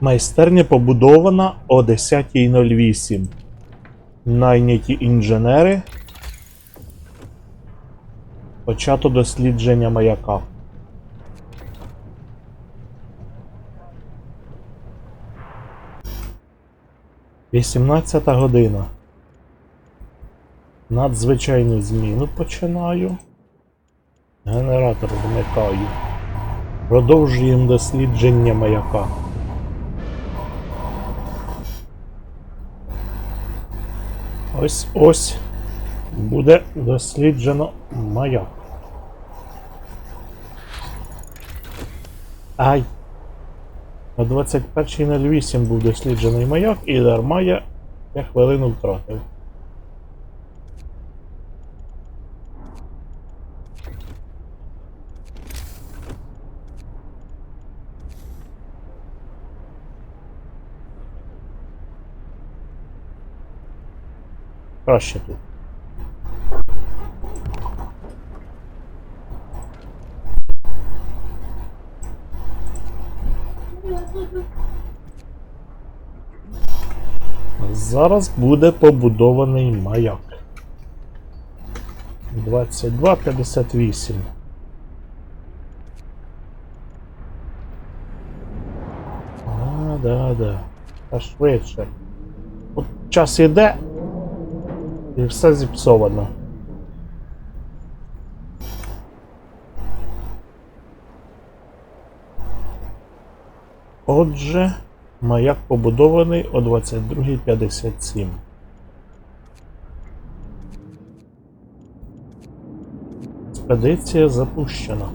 Майстерня побудована о 10.08. Найняті інженери. Почато дослідження маяка. Вісімнадцята година. Надзвичайну зміну починаю. Генератор вмикаю. Продовжуємо дослідження маяка. Ось ось буде досліджено маяк. Ай. На 21.08 був досліджений маяк і дарма я хвилину втратив. Краще тут. Зараз буде побудований маяк. 22.58. А, да, да. Та швидше. От час іде, і все зіпсовано. Отже, маяк побудований о 22.57. Експедиція запущена.